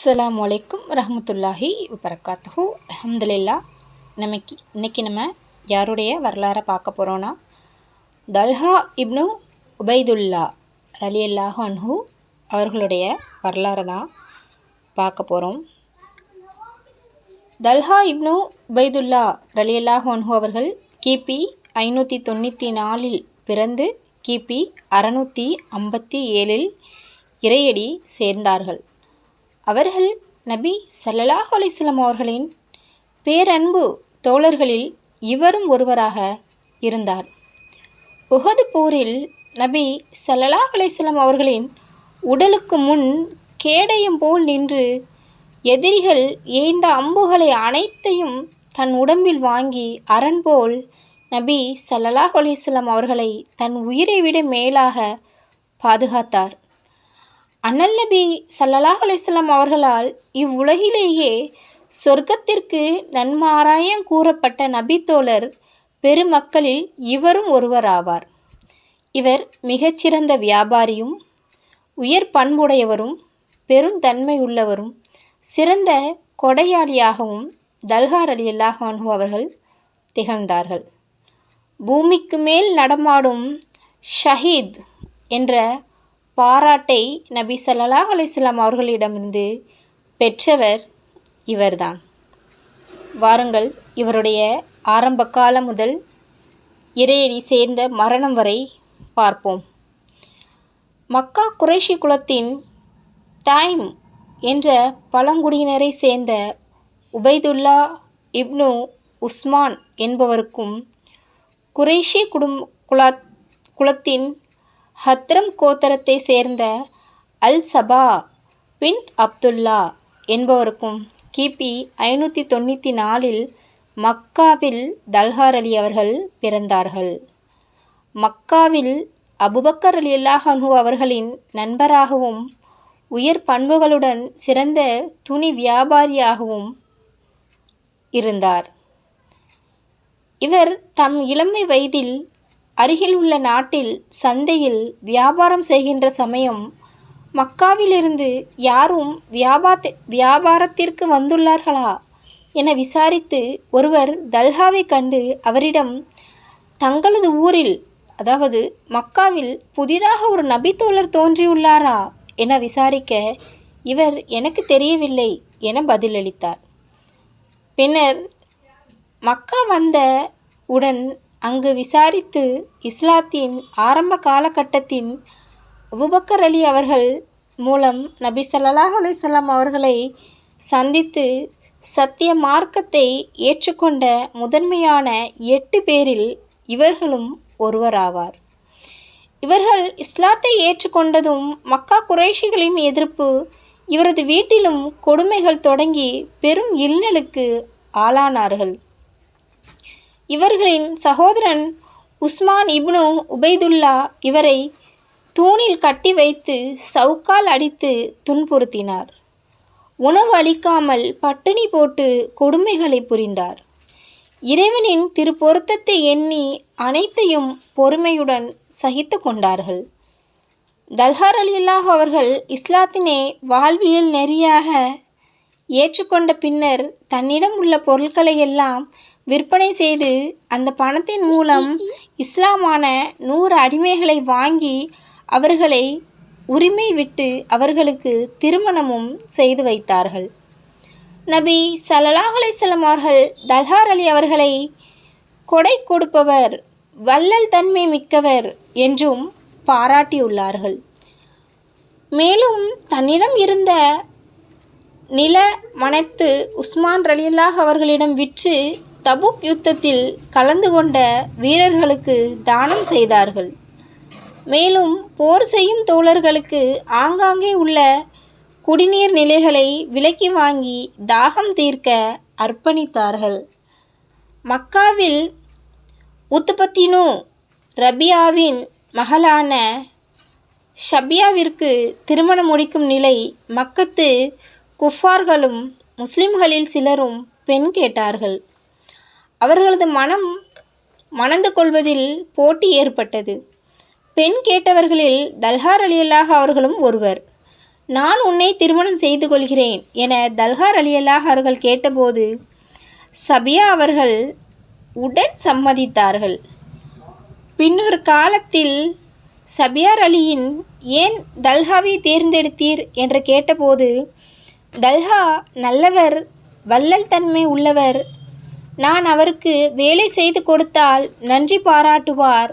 அஸ்லாம் வலைக்கும் ரஹமத்துல்லாஹி வபரகாத்துஹு. அஹமதுல்லா நமக்கு இன்னைக்கு நம்ம யாருடைய வரலாறை பார்க்க போகிறோன்னா தல்ஹா இப்னு உபைதுல்லா ரலி அல்லாஹ் அன்ஹு அவர்களுடைய வரலாறை தான் பார்க்க போகிறோம் தல்ஹா இப்னு உபைதுல்லா ரலி அல்லாஹு அன்ஹூ அவர்கள் கிபி ஐநூற்றி தொண்ணூற்றி நாலில் பிறந்து கிபி அறநூற்றி ஐம்பத்தி ஏழில் இறையடி சேர்ந்தார்கள். அவர்கள் நபி ஸல்லல்லாஹு அலைஹி அவர்களின் பேரன்பு தோழர்களில் இவரும் ஒருவராக இருந்தார். உகது போரில் நபி ஸல்லல்லாஹு அலைஹி அவர்களின் உடலுக்கு முன் கேடயம் போல் நின்று எதிரிகள் ஏய்ந்த அம்புகளை அனைத்தையும் தன் உடம்பில் வாங்கி அரண் போல் நபி ஸல்லல்லாஹு அலைஹி அவர்களை தன் உயிரை விட மேலாக பாதுகாத்தார். அண்ணல் நபி ஸல்லல்லாஹு அவர்களால் இவ்வுலகிலேயே சொர்க்கத்திற்கு நன்மாராயம் கூறப்பட்ட நபித்தோழர் பெருமக்களில் இவரும் ஒருவராவார். இவர் மிகச்சிறந்த வியாபாரியும் உயர் பண்புடையவரும் பெருந்தன்மை உள்ளவரும் சிறந்த கொடையாளியாகவும் தல்கார் அலி அல்லாஹ் அவர்கள் திகழ்ந்தார்கள். பூமிக்கு மேல் நடமாடும் ஷஹீத் என்ற பாராட்டை நபி சல்லாஹ் அலிஸ்லாம் அவர்களிடமிருந்து பெற்றவர் இவர்தான். வாருங்கள் இவருடைய ஆரம்ப காலம் முதல் இறையடி சேர்ந்த மரணம் வரை பார்ப்போம். மக்கா குறைஷி குலத்தின் தாய்ம் என்ற பழங்குடியினரை சேர்ந்த உபைதுல்லா இப்னு உஸ்மான் என்பவருக்கும் குறைஷி குடும் குலா குலத்தின் ஹத்ரம் கோத்தரத்தை சேர்ந்த அல் சபா பின் அப்துல்லா என்பவருக்கும் கிபி ஐநூற்றி தொண்ணூற்றி நாலில் மக்காவில் தல்ஹார் அலி அவர்கள் பிறந்தார்கள். மக்காவில் அபுபக்கர் அலி அல்லாஹன்ஹு அவர்களின் நண்பராகவும் உயர் பண்புகளுடன் சிறந்த துணி வியாபாரியாகவும் இருந்தார். இவர் தம் இளமை வயதில் அருகில் உள்ள நாட்டில் சந்தையில் வியாபாரம் செய்கின்ற சமயம் மக்காவிலிருந்து யாரும் வியாபாத்த வியாபாரத்திற்கு வந்துள்ளார்களா என விசாரித்து ஒருவர் தல்ஹாவை கண்டு அவரிடம் தங்களது ஊரில் அதாவது மக்காவில் புதிதாக ஒரு நபித்தோழர் தோன்றியுள்ளாரா என விசாரிக்க இவர் எனக்கு தெரியவில்லை என பதிலளித்தார். பின்னர் மக்கா வந்த உடன் அங்கு விசாரித்து இஸ்லாத்தின் ஆரம்ப காலகட்டத்தின் அபுபக்கர் அலி அவர்கள் மூலம் நபி சல்லாஹ் அலிசல்லாம் அவர்களை சந்தித்து சத்திய மார்க்கத்தை ஏற்றுக்கொண்ட முதன்மையான எட்டு பேரில் இவர்களும் ஒருவராவார். இவர்கள் இஸ்லாத்தை ஏற்றுக்கொண்டதும் மக்கா குறைஷிகளின் எதிர்ப்பு இவரது வீட்டிலும் கொடுமைகள் தொடங்கி பெரும் இல்லலுக்கு ஆளானார்கள். இவர்களின் சகோதரன் உஸ்மான் இப்னு உபைதுல்லா இவரை தூணில் கட்டி வைத்து சவுக்கால் அடித்து துன்புறுத்தினார். உணவு அளிக்காமல் பட்டினி போட்டு கொடுமைகளை புரிந்தார். இறைவனின் திருப்பொருத்தத்தை எண்ணி அனைத்தையும் பொறுமையுடன் சகித்து கொண்டார்கள். தல்ஹார் அலில்லாஹ் அவர்கள் இஸ்லாத்தினை வாழ்வியல் நெறியாக ஏற்றுக்கொண்ட பின்னர் தன்னிடம் உள்ள பொருட்களை எல்லாம் விற்பனை செய்து அந்த பணத்தின் மூலம் இஸ்லாமான நூறு அடிமைகளை வாங்கி அவர்களை உரிமை விட்டு அவர்களுக்கு திருமணமும் செய்து வைத்தார்கள். நபி ஸல்லல்லாஹு அலைஹி அவர்கள் தல்ஹார் அலி அவர்களை கொடை கொடுப்பவர் வள்ளல் தன்மை மிக்கவர் என்றும் பாராட்டியுள்ளார்கள். மேலும் தன்னிடம் இருந்த நில மனத்து உஸ்மான் ரலியல்லாஹ் அவர்களிடம் விற்று தபுக் யுத்தத்தில் கலந்து கொண்ட வீரர்களுக்கு தானம் செய்தார்கள். மேலும் போர் செய்யும் தோழர்களுக்கு ஆங்காங்கே உள்ள குடிநீர் நிலைகளை விலக்கி வாங்கி தாகம் தீர்க்க அர்ப்பணித்தார்கள். மக்காவில் உத்துபத்தினு ரபியாவின் மகளான ஷபியாவிற்கு திருமணம் முடிக்கும் நிலை மக்கத்து குஃபார்களும் முஸ்லிம்களில் சிலரும் பெண் கேட்டார்கள். அவர்களது மனம் மணந்து கொள்வதில் போட்டி ஏற்பட்டது. பெண் கேட்டவர்களில் தல்ஹார் அலியல்லாக அவர்களும் ஒருவர். நான் உன்னை திருமணம் செய்து கொள்கிறேன் என தல்ஹார் அலியல்லாக அவர்கள் கேட்டபோது சபியா அவர்கள் உடன் சம்மதித்தார்கள். பின்னொரு காலத்தில் சபியார் அலியின் ஏன் தல்ஹாவை தேர்ந்தெடுத்தீர்? என்று கேட்டபோது தல்ஹா நல்லவர் வள்ளல் தன்மை உள்ளவர் நான் அவருக்கு வேலை செய்து கொடுத்தால் நன்றி பாராட்டுவார்.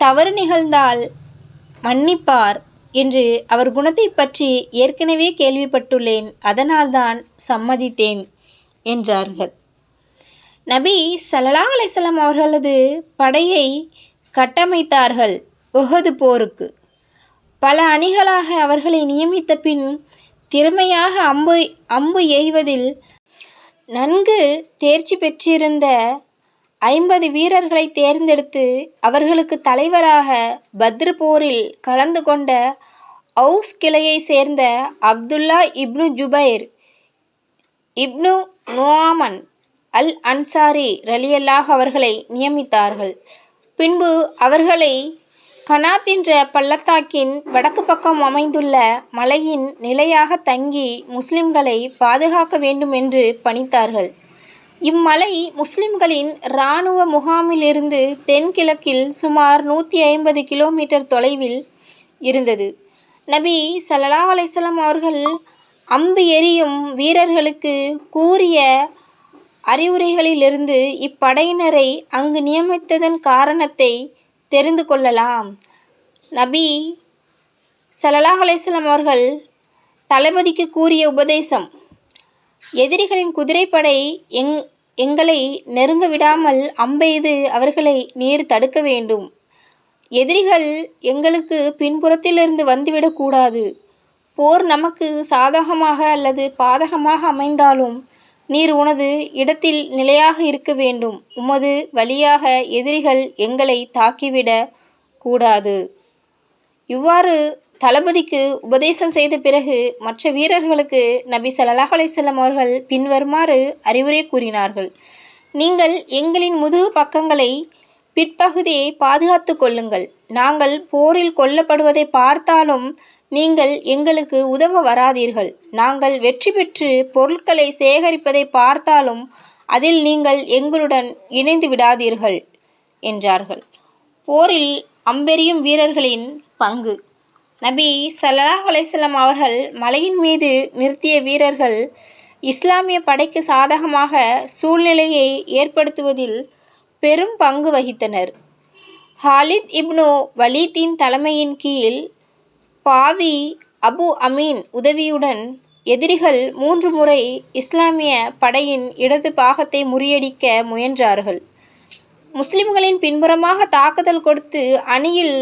தவறு நிகழ்ந்தால் மன்னிப்பார் என்று அவர் குணத்தை பற்றி ஏற்கனவே கேள்விப்பட்டுள்ளேன். அதனால்தான் சம்மதித்தேன் என்றார்கள். நபி சலலா அலைஹிஸ்ஸலாம் அவர்களது படையை கட்டமைத்தார்கள் உகது போருக்கு. பல அணிகளாக அவர்களை நியமித்த பின் திறமையாக அம்பு அம்பு எய்வதில் நன்கு தேர்ச்சி பெற்றிருந்த ஐம்பது வீரர்களை தேர்ந்தெடுத்து அவர்களுக்கு தலைவராக பத்ரு போரில் கலந்து கொண்ட அவுஸ் கிளையை சேர்ந்த அப்துல்லா இப்னு ஜுபைர் இப்னு நுவாமன் அல் அன்சாரி ரலியல்லாஹ் அவர்களை நியமித்தார்கள். பின்பு அவர்களை கனாத் என்ற பள்ளத்தாக்கின் வடக்கு பக்கம் அமைந்துள்ள மலையின் நிலையாக தங்கி முஸ்லிம்களை பாதுகாக்க வேண்டும் என்று பணித்தார்கள். இம்மலை முஸ்லிம்களின் இராணுவ முகாமிலிருந்து தென்கிழக்கில் சுமார் நூற்றி ஐம்பது கிலோமீட்டர் தொலைவில் இருந்தது. நபி சல்லா அலைஹி அவர்கள் அம்பு எறியும் வீரர்களுக்கு கூறிய அறிவுரைகளிலிருந்து இப்படையினரை அங்கு நியமித்ததன் காரணத்தை தெரிந்து கொள்ளலாம். நபி சலலாஹ் அலைஹி அவர்கள் தளபதிக்கு கூறிய உபதேசம் எதிரிகளின் குதிரைப்படை எங் எங்களை நெருங்க விடாமல் அம்பெய்து அவர்களை நீர் தடுக்க வேண்டும். எதிரிகள் எங்களுக்கு பின்புறத்திலிருந்து வந்துவிடக்கூடாது. போர் நமக்கு சாதகமாக அல்லது பாதகமாக அமைந்தாலும் நீர் உனது இடத்தில் நிலையாக இருக்க வேண்டும். உமது வழியாக எதிரிகள் எங்களை தாக்கிவிட கூடாது. இவ்வாறு தளபதிக்கு உபதேசம் செய்த பிறகு மற்ற வீரர்களுக்கு நபி சல்லாஹ் அலைஹி அவர்கள் பின்வருமாறு அறிவுரை கூறினார்கள். நீங்கள் எங்களின் முதுகு பக்கங்களை பிற்பகுதியை பாதுகாத்து கொள்ளுங்கள். நாங்கள் போரில் கொல்லப்படுவதை பார்த்தாலும் நீங்கள் எங்களுக்கு உதவ வராதீர்கள். நாங்கள் வெற்றி பெற்று பொருட்களை சேகரிப்பதை பார்த்தாலும் அதில் நீங்கள் எங்களுடன் இணைந்து விடாதீர்கள் என்றார்கள். போரில் அம்பெரியும் வீரர்களின் பங்கு. நபி சல்லாஹ் அலைசல்லாம் அவர்கள் மலையின் மீது நிறுத்திய வீரர்கள் இஸ்லாமிய படைக்கு சாதகமாக சூழ்நிலையை ஏற்படுத்துவதில் பெரும் பங்கு வகித்தனர். ஹாலித் இப்னு வலீத்தின் தலைமையின் கீழ் பாவி அபு அமீன் உதவியுடன் எதிரிகள் மூன்று முறை இஸ்லாமிய படையின் இடது பாகத்தை முறியடிக்க முயன்றார்கள். முஸ்லிம்களின் பின்புறமாக தாக்குதல் கொடுத்து அணியில்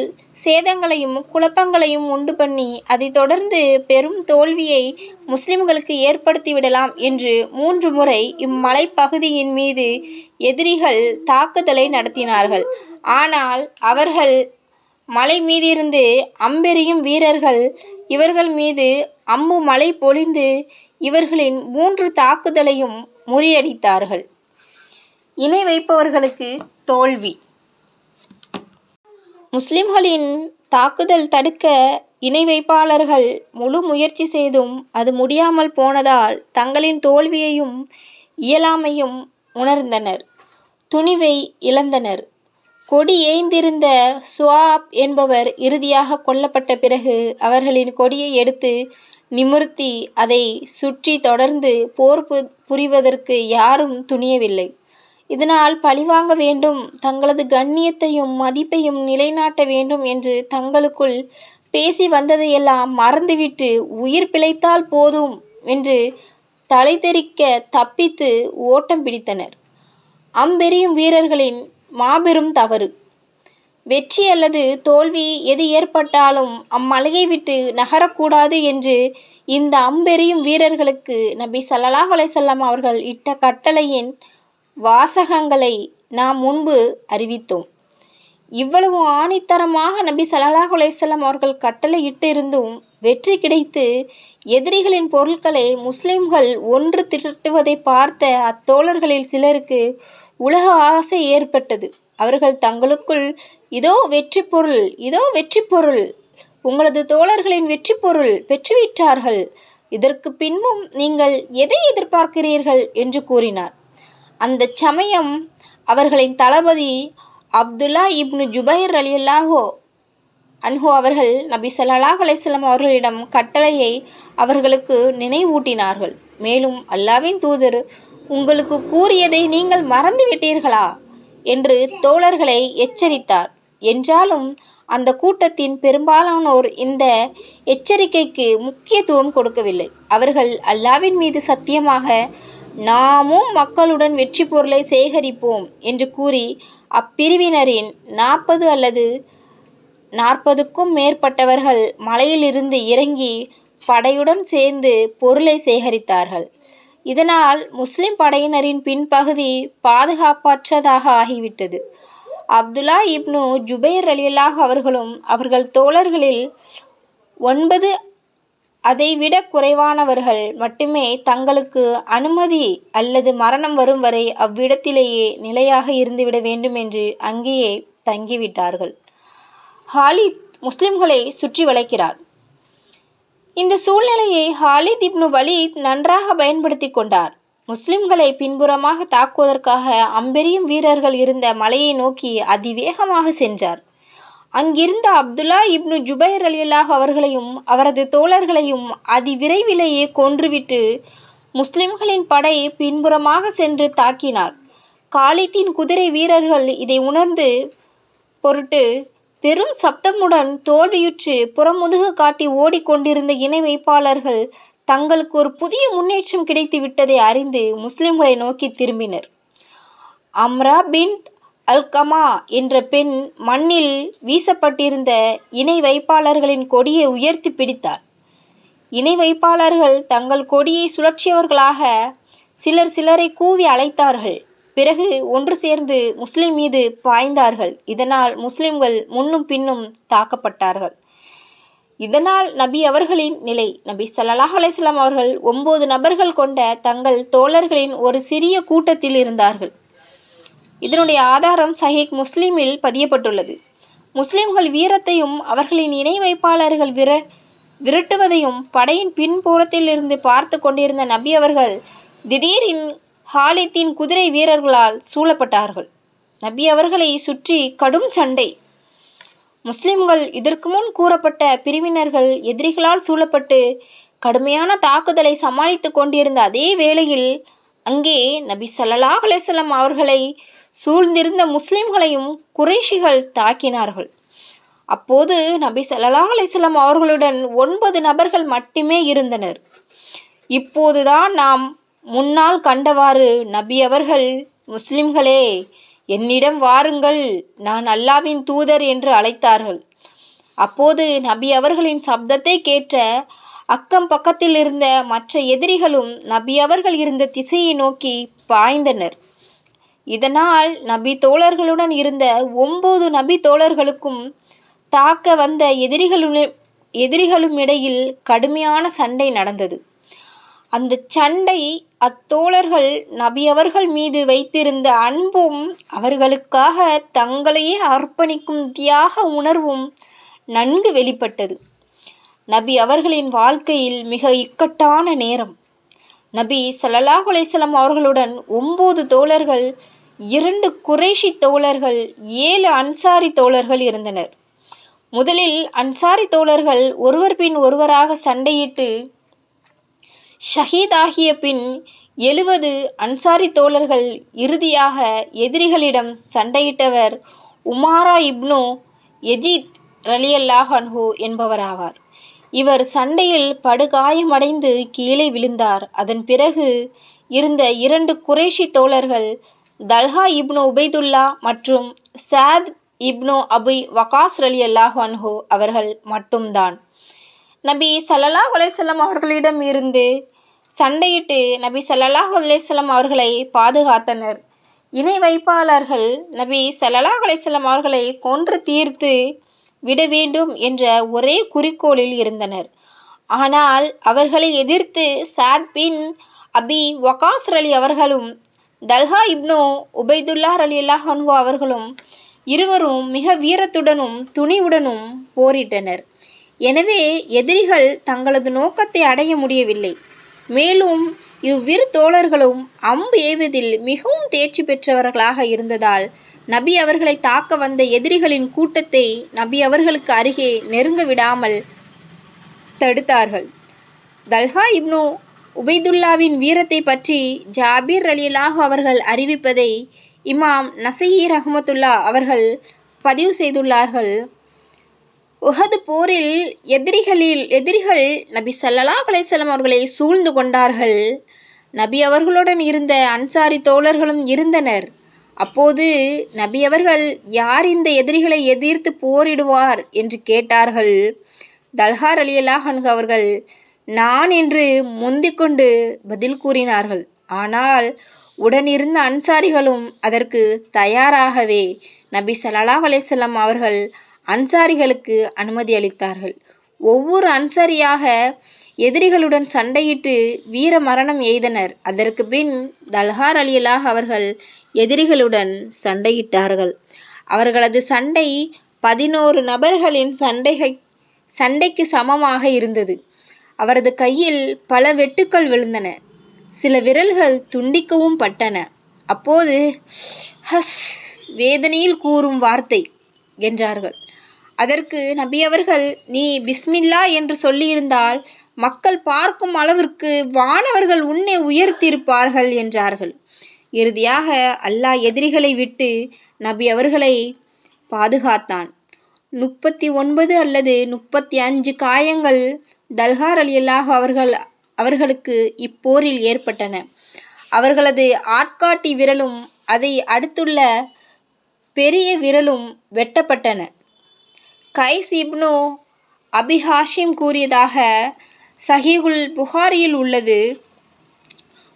சேதங்களையும் குழப்பங்களையும் உண்டு பண்ணி அதை தொடர்ந்து பெரும் தோல்வியை முஸ்லிம்களுக்கு ஏற்படுத்திவிடலாம் என்று மூன்று முறை இம்மலைப்பகுதியின் மீது எதிரிகள் தாக்குதலை நடத்தினார்கள். ஆனால் அவர்கள் மலை மீதிருந்து அம்பெறியும் வீரர்கள் இவர்கள் மீது அம்பு மழை பொழிந்து இவர்களின் மூன்று தாக்குதலையும் முறியடித்தார்கள். இணை வைப்பவர்களுக்கு தோல்வி. முஸ்லிம்களின் தாக்குதல் தடுக்க இணை வைப்பாளர்கள் முழு முயற்சி செய்தும் அது முடியாமல் போனதால் தங்களின் தோல்வியையும் இயலாமையும் உணர்ந்தனர். துணிவை இழந்தனர். கொடி ஏய்ந்திருந்த சுவாப் என்பவர் இறுதியாக கொல்லப்பட்ட பிறகு அவர்களின் கொடியை எடுத்து நிமிர்த்தி அதை சுற்றி தொடர்ந்து போர் பு புரிவதற்கு யாரும் துணியவில்லை. இதனால் பழிவாங்க வேண்டும் தங்களது கண்ணியத்தையும் மதிப்பையும் நிலைநாட்ட வேண்டும் என்று தங்களுக்குள் பேசி வந்ததையெல்லாம் மறந்துவிட்டு உயிர் பிழைத்தால் போதும் என்று தலைதெறிக்க தப்பித்து ஓட்டம் பிடித்தனர். அம்பெரியும் வீரர்களின் மாபெரும் தவறு. வெற்றி அல்லது தோல்வி எது ஏற்பட்டாலும் அம்மலையை விட்டு நகரக்கூடாது என்று இந்த அம்பெறியும் வீரர்களுக்கு நபி சல்லாஹ் அலைசல்லாம் அவர்கள் இட்ட கட்டளையின் வாசகங்களை நாம் முன்பு அறிவித்தோம். இவ்வளவு ஆணித்தரமாக நபி சல்லாஹ் அலைசல்லாம் அவர்கள் கட்டளையிட்டு இருந்தும் வெற்றி கிடைத்து எதிரிகளின் பொருட்களை முஸ்லிம்கள் ஒன்று திரட்டுவதை பார்த்த அத்தோழர்களில் சிலருக்கு உலக ஆசை ஏற்பட்டது. அவர்கள் தங்களுக்குள் இதோ வெற்றி பொருள் இதோ வெற்றி பொருள் உங்களது தோழர்களின் வெற்றி பொருள் பெற்றுவிட்டார்கள். இதற்கு பின்பும் நீங்கள் எதை எதிர்பார்க்கிறீர்கள்? என்று கூறினார். அந்த சமயம் அவர்களின் தளபதி அப்துல்லா இப்னு ஜுபைர் அலி அல்லாஹோ அன்ஹோ அவர்கள் நபி சல்லாஹ் அலைஹி அவர்களிடம் கட்டளையை அவர்களுக்கு நினைவூட்டினார்கள். மேலும் அல்லாவின் தூதர் உங்களுக்கு கூறியதை நீங்கள் மறந்துவிட்டீர்களா? என்று தோழர்களை எச்சரித்தார். என்றாலும் அந்த கூட்டத்தின் பெரும்பாலானோர் இந்த எச்சரிக்கைக்கு முக்கியத்துவம் கொடுக்கவில்லை. அவர்கள் அல்லாவின் மீது சத்தியமாக நாமும் மக்களுடன் வெற்றி பொருளை சேகரிப்போம் என்று கூறி அப்பிரிவினரின் நாற்பது அல்லது நாற்பதுக்கும் மேற்பட்டவர்கள் மலையிலிருந்து இறங்கி படையுடன் சேர்ந்து பொருளை சேகரித்தார்கள். இதனால் முஸ்லிம் படையினரின் பின்பகுதி பாதுகாப்பற்றதாக ஆகிவிட்டது. அப்துல்லா இப்னு ஜுபைர் அலியல்லாஹ் அவர்களும் அவர்கள் தோழர்களில் ஒன்பது அதைவிட குறைவானவர்கள் மட்டுமே தங்களுக்கு அனுமதி அல்லது மரணம் வரும் வரை அவ்விடத்திலேயே நிலையாக இருந்துவிட வேண்டும் என்று அங்கேயே தங்கிவிட்டார்கள். ஹாலித் முஸ்லிம்களை சுற்றி வளைக்கிறார். இந்த சூழ்நிலையை ஹாலித் இப்னு வலீத் நன்றாக பயன்படுத்தி கொண்டார். முஸ்லிம்களை பின்புறமாக தாக்குவதற்காக அம்பெரியும் வீரர்கள் இருந்த மலையை நோக்கி அதிவேகமாக சென்றார். அங்கிருந்த அப்துல்லா இப்னு ஜுபைர் அலியல்லாஹ் அவர்களையும் அவரது தோழர்களையும் அதிவிரைவிலேயே கொன்றுவிட்டு முஸ்லிம்களின் படை பின்புறமாக சென்று தாக்கினார். காலித்தின் குதிரை வீரர்கள் இதை உணர்ந்து பொருட்டு பெரும் சப்தமுடன் தோல்வியுற்று புறமுதுகு காட்டி ஓடிக்கொண்டிருந்த இணை வைப்பாளர்கள் தங்களுக்கு ஒரு புதிய முன்னேற்றம் கிடைத்து விட்டதை அறிந்து முஸ்லிம்களை நோக்கி திரும்பினர். அம்ரா பின் அல்கமா என்ற பெண் மண்ணில் வீசப்பட்டிருந்த இணை வைப்பாளர்களின் கொடியை உயர்த்தி பிடித்தார். இணை வைப்பாளர்கள் தங்கள் கொடியை சுழற்றியவர்களாக சிலர் சிலரை கூவி அழைத்தார்கள். பிறகு ஒன்று சேர்ந்து முஸ்லிம் மீது பாய்ந்தார்கள். இதனால் முஸ்லிம்கள் முன்னும் பின்னும் தாக்கப்பட்டார்கள். இதனால் நபி அவர்களின் நிலை நபி சல்லாஹ் அலைஹி அவர்கள் ஒன்பது நபர்கள் கொண்ட தங்கள் தோழர்களின் ஒரு சிறிய கூட்டத்தில் இருந்தார்கள். இதனுடைய ஆதாரம் சஹீக் முஸ்லீமில் பதியப்பட்டுள்ளது. முஸ்லிம்கள் வீரத்தையும் அவர்களின் இணை வைப்பாளர்கள் விர விரட்டுவதையும் படையின் பின்புறத்திலிருந்து பார்த்து கொண்டிருந்த நபி அவர்கள் திடீரின் ஹாலித்தின் குதிரை வீரர்களால் சூழப்பட்டார்கள். நபி அவர்களை சுற்றி கடும் சண்டை. முஸ்லிம்கள் இதற்கு முன் கூறப்பட்ட பிரிவினர்கள் எதிரிகளால் சூழப்பட்டு கடுமையான தாக்குதலை சமாளித்து கொண்டிருந்த அதே வேளையில் அங்கே நபி சல்லாஹ் அலைஹி அவர்களை சூழ்ந்திருந்த முஸ்லிம்களையும் குறைஷிகள் தாக்கினார்கள். அப்போது நபி சல்லாஹ் அலிஸ்லாம் அவர்களுடன் ஒன்பது நபர்கள் மட்டுமே இருந்தனர். இப்போதுதான் நாம் முன்னால் கண்டவாறு நபி அவர்கள் முஸ்லிம்களே என்னிடம் வாருங்கள் நான் அல்லாவின் தூதர் என்று அழைத்தார்கள். அப்போது நபி அவர்களின் சப்தத்தை கேட்ட அக்கம் பக்கத்தில் இருந்த மற்ற எதிரிகளும் நபி அவர்கள் இருந்த திசையை நோக்கி பாய்ந்தனர். இதனால் நபி தோழர்களுடன் இருந்த ஒன்பது நபி தோழர்களுக்கும் தாக்க வந்த எதிரிகளும் எதிரிகளும் இடையில் கடுமையான சண்டை நடந்தது. அந்த சண்டை அத்தோழர்கள் நபி அவர்கள் மீது வைத்திருந்த அன்பும் அவர்களுக்காக தங்களையே அர்ப்பணிக்கும் தியாக உணர்வும் நன்கு வெளிப்பட்டது. நபி அவர்களின் வாழ்க்கையில் மிக இக்கட்டான நேரம். நபி சல்லாஹ் அலைசலம் அவர்களுடன் ஒம்பது தோழர்கள் இரண்டு குறைஷி தோழர்கள் ஏழு அன்சாரி தோழர்கள் இருந்தனர். முதலில் அன்சாரி தோழர்கள் ஒருவர் பின் ஒருவராக சண்டையிட்டு ஷஹீதாகிய பின் எழுவது அன்சாரி தோழர்கள் இறுதியாக எதிரிகளிடம் சண்டையிட்டவர் உமாரா இப்னு எஜீத் ரலியல்லாஹு அன்ஹு என்பவராவார். இவர் சண்டையில் படுகாயமடைந்து கீழே விழுந்தார். அதன் பிறகு இருந்த இரண்டு குறைஷி தோழர்கள் தல்ஹா இப்னு உபைதுல்லா மற்றும் சாத் இப்னு அபுய் வகாஸ் ரலியல்லாஹு அன்ஹு அவர்கள் மட்டும்தான். நபி சல்லல்லா குலேசல்லம் அவர்களிடம் இருந்து சண்டையிட்டு நபி சல்லாஹ் அலைஹி அவர்களை பாதுகாத்தனர். இணை வைப்பாளர்கள் நபி சல்லாஹ் அலைஹி அவர்களை கொன்று தீர்த்து விட வேண்டும் என்ற ஒரே குறிக்கோளில் இருந்தனர். ஆனால் அவர்களை எதிர்த்து சாத் பின் அபி வகாஸ் அலி அவர்களும் தல்ஹா இப்னு உபைதுல்லா அலி அல்லாஹன்கோ அவர்களும் இருவரும் மிக வீரத்துடனும் துணிவுடனும் போரிட்டனர். எனவே எதிரிகள் தங்களது நோக்கத்தை அடைய முடியவில்லை. மேலும் இவ்விரு தோழர்களும் அம்பு ஏய்வதில் மிகவும் தேர்ச்சி பெற்றவர்களாக இருந்ததால் நபி அவர்களை தாக்க வந்த எதிரிகளின் கூட்டத்தை நபி அவர்களுக்கு அருகே நெருங்க விடாமல் தடுத்தார்கள். தல்ஹா இப்னு உபைதுல்லாவின் வீரத்தை பற்றி ஜாபீர் ரலியல்லாஹு அவர்கள் அறிவிப்பதை இமாம் நசீ அஹமத்துல்லா அவர்கள் பதிவு செய்துள்ளார்கள். உஹது போரில் எதிரிகளில் எதிரிகள் நபி சல்லலா அலைஹி அவர்களை சூழ்ந்து கொண்டார்கள். நபி அவர்களுடன் இருந்த அன்சாரி தோழர்களும் இருந்தனர். அப்போது நபி அவர்கள் யார் இந்த எதிரிகளை எதிர்த்து போரிடுவார்? என்று கேட்டார்கள். தல்ஹார் அலியல்லாஹ் அவர்கள் நான் என்று முந்திக்கொண்டு பதில் கூறினார்கள். ஆனால் உடனிருந்த அன்சாரிகளும் அதற்கு தயாராகவே. நபி ஸல்லல்லாஹு அலேசல்லாம் அவர்கள் அன்சாரிகளுக்கு அனுமதி அளித்தார்கள். ஒவ்வொரு அன்சாரியாக எதிரிகளுடன் சண்டையிட்டு வீர மரணம் எய்தனர். அதற்கு பின் தல்ஹார் அலியலாக அவர்கள் எதிரிகளுடன் சண்டையிட்டார்கள். அவர்களது சண்டை பதினோரு நபர்களின் சண்டைகை சண்டைக்கு சமமாக இருந்தது. அவரது கையில் பல வெட்டுக்கள் விழுந்தன. சில விரல்கள் துண்டிக்கவும் பட்டன. அப்போது ஹஸ் வேதனையில் கூறும் வார்த்தை என்றார்கள். அதற்கு நபி அவர்கள் நீ பிஸ்மில்லா என்று சொல்லியிருந்தால் மக்கள் பார்க்கும் அளவிற்கு வானவர்கள் உன்னை உயர்த்தியிருப்பார்கள் என்றார்கள். இறுதியாக அல்லாஹ் எதிரிகளை விட்டு நபி அவர்களை பாதுகாத்தான். முப்பத்தி ஒன்பது அல்லது முப்பத்தி அஞ்சு காயங்கள் தல்கார் அலியல்லாஹ் அவர்கள் அவர்களுக்கு இப்போரில் ஏற்பட்டன. அவர்களது ஆட்காட்டி விரலும் அதை அடுத்துள்ள பெரிய விரலும் வெட்டப்பட்டன. கைஸ் இப்னு அபிஹாஷிம் கூறியதாக சஹீகுல் புகாரியில் உள்ளது.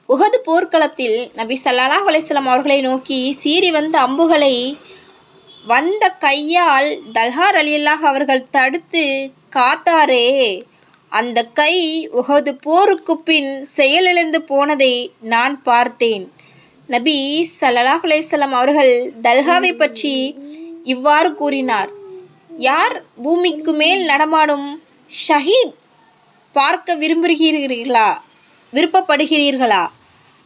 உஹது போர்க்களத்தில் நபி ஸல்லல்லாஹு அலைஹி அவர்களை நோக்கி சீறி வந்த அம்புகளை வந்த கையால் தல்ஹார் அலியல்லாஹ் அவர்கள் தடுத்து காத்தாரே. அந்த கை உஹது போருக்கு பின் செயலிழந்து போனதை நான் பார்த்தேன். நபி சல்லாஹ் அலைஹி அவர்கள் தல்ஹாவை பற்றி இவ்வாறு கூறினார். யார் பூமிக்கு மேல் நடமாடும் ஷஹீத் பார்க்க விரும்புகிறீர்களா விருப்பப்படுகிறீர்களா?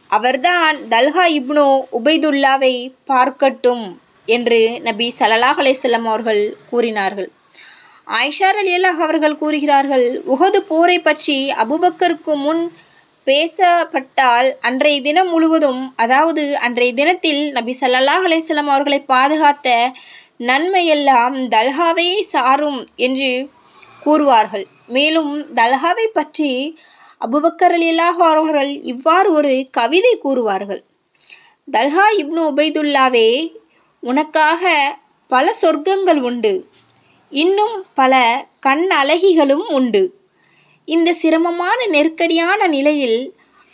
அவர்தான் தல்ஹா இப்னு உபைதுல்லாவை பார்க்கட்டும் என்று நபி சலலாஹ் அலைஹி அவர்கள் கூறினார்கள். ஆயிஷார் அலி அல்லாஹ் அவர்கள் கூறுகிறார்கள் உகது போரை பற்றி அபுபக்கருக்கு முன் பேசப்பட்டால் அன்றைய தினம் முழுவதும் அதாவது அன்றைய தினத்தில் நபி சல்லாஹ் அலைஹி அவர்களை பாதுகாத்த நன்மையெல்லாம் தல்ஹாவையே சாரும் என்று கூறுவார்கள். மேலும் தல்ஹாவை பற்றி அபுபக்கர் அலியல்லாஹ் அவர்கள் இவ்வாறு ஒரு கவிதை கூறுவார்கள். தல்ஹா இப்னு உபைதுல்லாவே உனக்காக பல சொர்க்கங்கள் உண்டு. இன்னும் பல கண் அழகிகளும் உண்டு. இந்த சிரமமான நெருக்கடியான நிலையில்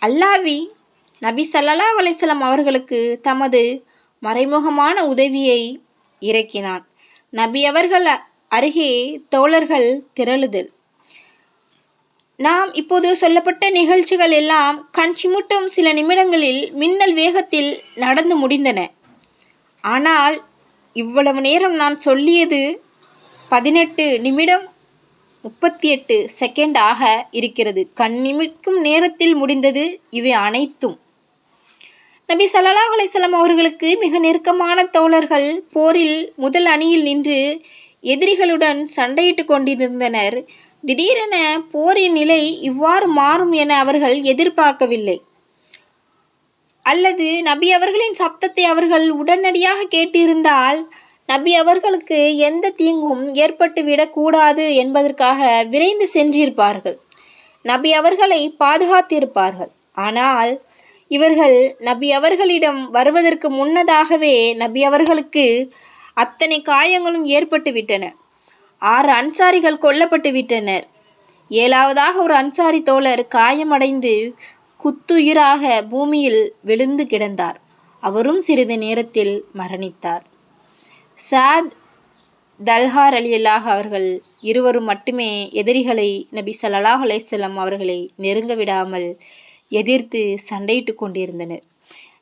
அல்லாவி நபி சல்லா அலைஹி அவர்களுக்கு தமது மறைமுகமான உதவியை இறக்கினான். நபி அவர்கள் அருகே தோழர்கள் திரளுதல். நாம் இப்போது சொல்லப்பட்ட நிகழ்ச்சிகள் எல்லாம் கண் சிமிட்டும் சில நிமிடங்களில் மின்னல் வேகத்தில் நடந்து முடிந்தன. ஆனால் இவ்வளவு நேரம் நான் சொல்லியது பதினெட்டு நிமிடம் முப்பத்தி எட்டு செகண்ட் ஆக இருக்கிறது. கண் நிமிக்கும் நேரத்தில் முடிந்தது இவை அனைத்தும். நபி சல்லாஹ் அலைஹி அவர்களுக்கு மிக நெருக்கமான தோழர்கள் போரில் முதல் அணியில் நின்று எதிரிகளுடன் சண்டையிட்டு கொண்டிருந்தனர். திடீரென போரின் நிலை இவ்வாறு மாறும் என அவர்கள் எதிர்பார்க்கவில்லை. அல்லது நபி அவர்களின் சப்தத்தை அவர்கள் உடனடியாக கேட்டிருந்தால் நபி அவர்களுக்கு எந்த தீங்கும் ஏற்பட்டுவிடக்கூடாது என்பதற்காக விரைந்து சென்றிருப்பார்கள். நபி அவர்களை பாதுகாத்திருப்பார்கள். ஆனால் இவர்கள் நபி அவர்களிடம் வருவதற்கு முன்னதாகவே நபி அவர்களுக்கு அத்தனை காயங்களும் ஏற்பட்டு விட்டன. ஆறு அன்சாரிகள் கொல்லப்பட்டு விட்டனர். ஏழாவதாக ஒரு அன்சாரி தோழர் காயமடைந்து குத்துயிராக பூமியில் விழுந்து கிடந்தார். அவரும் சிறிது நேரத்தில் மரணித்தார். சாத் தல்ஹார் அலியல்லாஹ் அவர்கள் இருவரும் மட்டுமே எதிரிகளை நபி சல்லாஹ் அலைஹி அவர்களை நெருங்க விடாமல் எதிர்த்து சண்டையிட்டு கொண்டிருந்தனர்.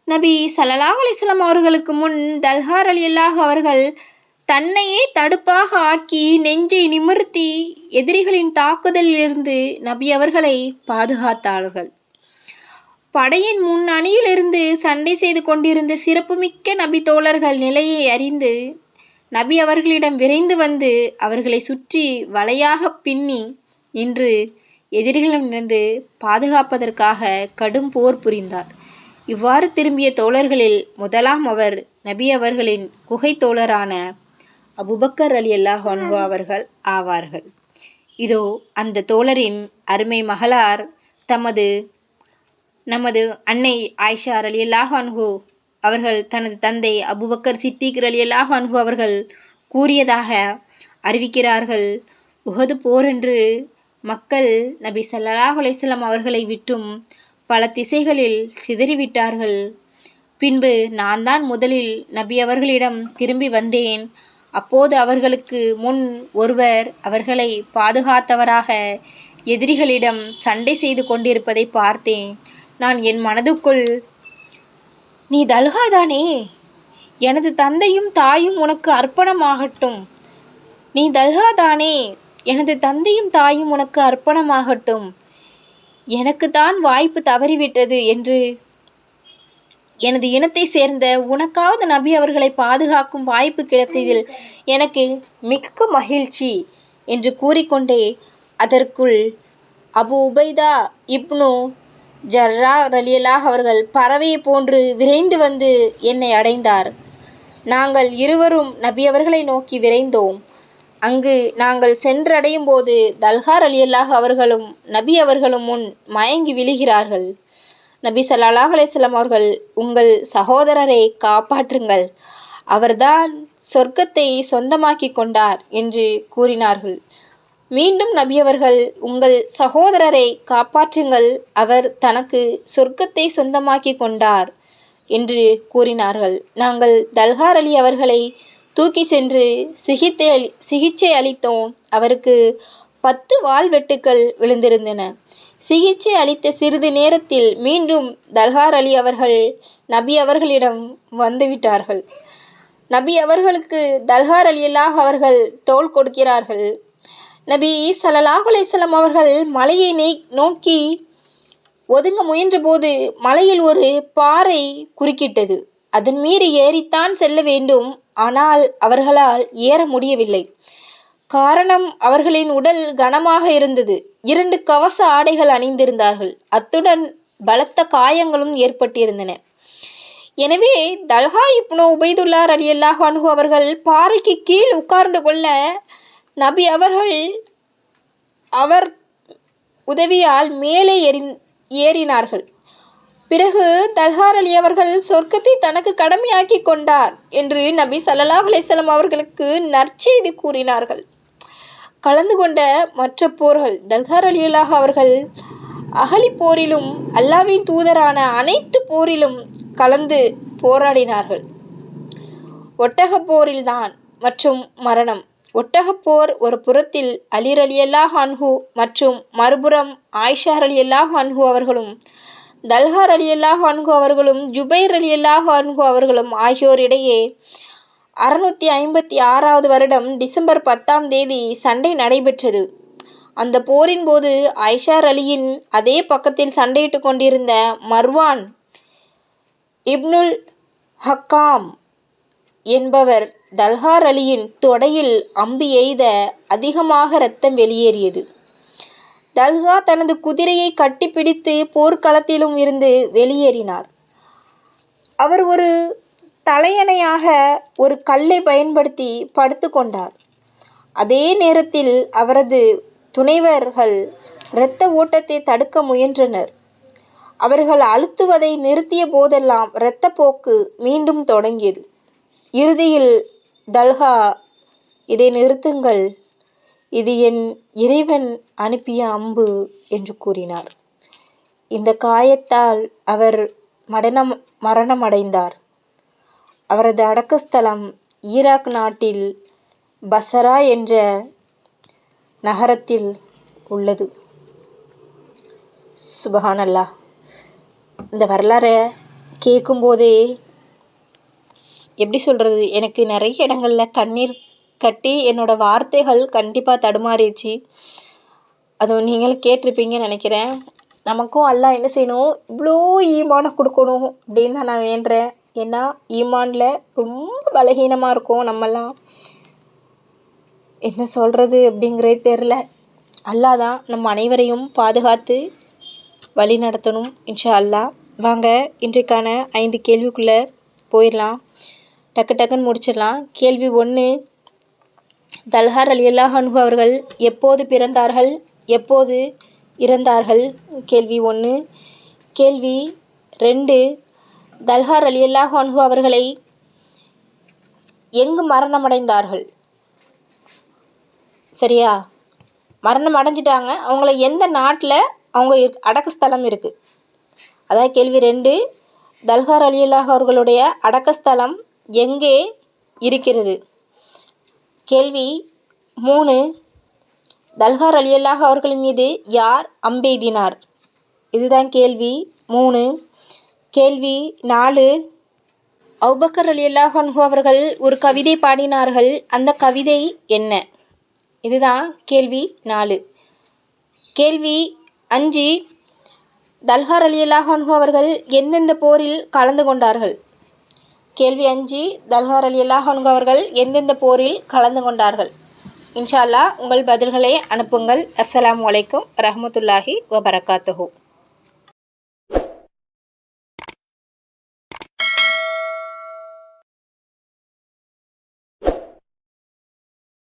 நபி சல்லாஹ் அலிஸ்லாம் அவர்களுக்கு முன் தல்ஹார் அலியல்லாஹ் அவர்கள் தன்னையே தடுப்பாக ஆக்கி நெஞ்சை நிமிர்த்தி எதிரிகளின் தாக்குதலிலிருந்து நபி அவர்களை பாதுகாத்தார்கள். படையின் முன் அணியிலிருந்து சண்டை செய்து கொண்டிருந்த சிறப்புமிக்க நபி தோழர்கள் நிலையை அறிந்து நபி அவர்களிடம் விரைந்து வந்து அவர்களை சுற்றி வலையாக பின்னி நின்று எதிரிகளிடமிருந்து பாதுகாப்பதற்காக கடும் போர் புரிந்தார். இவ்வாறு திரும்பிய தோழர்களில் முதலாம் அவர் நபி அவர்களின் குகை தோழரான அபுபக்கர் அலி அல்லாஹ் அன்ஹு அவர்கள் ஆவார்கள். இதோ அந்த தோழரின் அருமை மகளார் தமது நமது அன்னை ஆயிஷா அலி அல்லாஹ் அவர்கள் தனது தந்தை அபுபக்கர் சித்திக் அலி அல்லாஹ் அன்ஹு அவர்கள் கூறியதாக அறிவிக்கிறார்கள். உகது போரென்று மக்கள் நபி சல்லாஹ் அலைசல்லாம் அவர்களை விட்டும் பல திசைகளில் சிதறிவிட்டார்கள். பின்பு நான் தான் முதலில் நபி அவர்களிடம் திரும்பி வந்தேன். அப்போது அவர்களுக்கு முன் ஒருவர் அவர்களை பாதுகாத்தவராக எதிரிகளிடம் சண்டை செய்து கொண்டிருப்பதை பார்த்தேன். நான் என் மனதுக்குள் நீ தல்காதானே எனது தந்தையும் தாயும் உனக்கு அர்ப்பணமாகட்டும். நீ தல்காதானே எனது தந்தையும் தாயும் உனக்கு அர்ப்பணமாகட்டும். எனக்கு தான் வாய்ப்பு தவறிவிட்டது என்று எனது இனத்தை சேர்ந்த உனக்காவது நபி அவர்களை பாதுகாக்கும் வாய்ப்பு கிடைத்ததில் எனக்கு மிக்க மகிழ்ச்சி என்று கூறிக்கொண்டே அதற்குள் அபு உபைதா இப்னு ஜர்ரா ரலியல்லாஹ் அவர்கள் பறவையை போன்று விரைந்து வந்து என்னை அடைந்தார். நாங்கள் இருவரும் நபி அவர்களை நோக்கி விரைந்தோம். அங்கு நாங்கள் சென்றடையும் போது தல்ஹார் அலியல்லாஹ் அவர்களும் நபி அவர்களும் முன் மயங்கி விழுகிறார்கள். நபி சல்லாஹ் அலிஸ்லாம் அவர்கள் உங்கள் சகோதரரை காப்பாற்றுங்கள். அவர்தான் சொர்க்கத்தை சொந்தமாக்கி கொண்டார் என்று கூறினார்கள். மீண்டும் நபியவர்கள் உங்கள் சகோதரரை காப்பாற்றுங்கள். அவர் தனக்கு சொர்க்கத்தை சொந்தமாக்கி கொண்டார் என்று கூறினார்கள். நாங்கள் தல்ஹார் அலி அவர்களை தூக்கி சென்று சிகிச்சை அளி சிகிச்சை அளித்தோம். அவருக்கு பத்து வாள்வெட்டுக்கள் விழுந்திருந்தன. சிகிச்சை அளித்த சிறிது நேரத்தில் மீண்டும் தல்ஹார் அலி அவர்கள் நபி அவர்களிடம் வந்துவிட்டார்கள் நபி அவர்களுக்கு தல்ஹார் அலி அல்லாஹ் அவர்கள் தோள் கொடுக்கிறார்கள். நபி ஸல்லல்லாஹு அவர்கள் மலையை நே நோக்கி ஒதுங்க முயன்றபோது மலையில் ஒரு பாறை குறுக்கிட்டது. அதன் மீறி ஏறித்தான் செல்ல வேண்டும் ஆனால் அவர்களால் ஏற முடியவில்லை. காரணம் அவர்களின் உடல் கனமாக இருந்தது. இரண்டு கவச ஆடைகள் அணிந்திருந்தார்கள். அத்துடன் பலத்த காயங்களும் ஏற்பட்டிருந்தன. எனவே தல்ஹா இப்னோ உபைதுல்லா ரலியல்லாஹு அன்ஹு அவர்கள் பாறைக்கு கீழ் உட்கார்ந்து கொள்ள நபி அவர்கள் அவர் உதவியால் மேலே எறி ஏறினார்கள். பிறகு தல்ஹார் அலி அவர்கள் சொர்க்கத்தை தனக்கு கடமையாக்கி கொண்டார் என்று நபி சல்லா அலிசல்லாம் அவர்களுக்கு நற்செய்தி கூறினார்கள். கலந்து கொண்ட மற்ற போர்கள் தல்ஹார் அலியுல்லாஹ் அவர்கள் அகலி போரிலும் அல்லாவின் தூதரான அனைத்து போரிலும் கலந்து போராடினார்கள். ஒட்டகப் போரில்தான் மற்றும் மரணம். ஒட்டகப்போர் ஒரு புறத்தில் அலிர் அலியல்லாஹ் அன்ஹு மற்றும் மறுபுறம் ஆயிஷார் அலி அல்லாஹ் அன்ஹு அவர்களும் தல்ஹார் அலியல்லாஹ் அன்ஹு அவர்களும் ஜுபைர் அலியல்லாஹ் அன்ஹு அவர்களும் ஆகியோரிடையே அறுநூற்றி ஐம்பத்தி ஆறாவது வருடம் டிசம்பர் பத்தாம் தேதி சண்டை நடைபெற்றது. அந்த போரின் போது ஐஷார் அலியின் அதே பக்கத்தில் சண்டையிட்டு கொண்டிருந்த மர்வான் இப்னுல் ஹக்காம் என்பவர் தல்ஹார் அலியின் தொடையில் அம்பு எய்த அதிகமாக இரத்தம் வெளியேறியது. தல்ஹா தனது குதிரையை கட்டிப்பிடித்து போர்க்களத்திலும் இருந்து வெளியேறினார். அவர் ஒரு தலையணையாக ஒரு கல்லை பயன்படுத்தி படுத்து கொண்டார். அதே நேரத்தில் அவரது துணைவர்கள் இரத்த ஓட்டத்தை தடுக்க முயன்றனர். அவர்கள் அழுத்துவதை நிறுத்திய போதெல்லாம் இரத்தப்போக்கு மீண்டும் தொடங்கியது. இறுதியில் தல்ஹா இதை நிறுத்துங்கள். இது என் இறைவன் அனுப்பிய அம்பு என்று கூறினார். இந்த காயத்தால் அவர் மரணம் மரணமடைந்தார். அவரது அடக்கஸ்தலம் ஈராக் நாட்டில் பசரா என்ற நகரத்தில் உள்ளது. சுபஹானல்லா இந்த வரலாறை கேட்கும்போதே எப்படி சொல்கிறது எனக்கு நிறைய இடங்களில் கண்ணீர் கட்டி என்னோடய வார்த்தைகள் கண்டிப்பாக தடுமாறிடுச்சு. அது நீங்களும் கேட்டிருப்பீங்கன்னு நினைக்கிறேன். நமக்கும் அல்லாஹ் என்ன செய்யணும்? இவ்வளோ ஈமானை கொடுக்கணும் அப்படின்னு தான் நான் வேண்டுறேன். ஏன்னா ஈமானில் ரொம்ப பலகீனமாக இருக்கும் நம்மெல்லாம். என்ன சொல்கிறது அப்படிங்கிறதே தெரில அல்லாஹ் தான் நம் அனைவரையும் பாதுகாத்து வழி நடத்தணும் இன்ஷா அல்லாஹ் வாங்க இன்றைக்கான ஐந்து கேள்விக்குள்ளே போயிடலாம். டக்கு டக்குன்னு முடிச்சிடலாம். கேள்வி ஒன்று தல்ஹார் அலி அல்லாஹன்ஹு அவர்கள் எப்போது பிறந்தார்கள்? எப்போது இறந்தார்கள்? கேள்வி ஒன்று கேள்வி ரெண்டு. தல்ஹார் அலி அல்லாஹன்ஹு அவர்களை எங்கு மரணமடைந்தார்கள்? சரியா? மரணம் அடைஞ்சிட்டாங்க. அவங்கள எந்த நாட்டில் அவங்க இரு அடக்க ஸ்தலம் இருக்குது அதான் கேள்வி ரெண்டு. தல்ஹார் அலி அல்லாஹ் அவர்களுடைய அடக்கஸ்தலம் எங்கே இருக்கிறது? கேள்வி மூணு. தல்ஹார் அலியல்லாஹ் அவர்களின் அவர்கள் மீது யார் அம்பெய்தினார் இதுதான் கேள்வி மூணு. கேள்வி நாலு. அவுபக்கர் அலி அன்ஹு அவர்கள் ஒரு கவிதை பாடினார்கள். அந்த கவிதை என்ன? இதுதான் கேள்வி நாலு. கேள்வி அஞ்சு. தல்ஹார் அலி அன்ஹு அவர்கள் எந்தெந்த போரில் கலந்து கொண்டார்கள்? கேள்வி அஞ்சு தல்ஹார் அலி அல்லாஹ் அவர்கள் எந்தெந்த போரில் கலந்து கொண்டார்கள்? இன்ஷா உங்கள் பதில்களை அனுப்புங்கள். அஸ்லாம் அலைக்கும் ரஹமத்துல்லாஹி வபரகாத்துஹூ.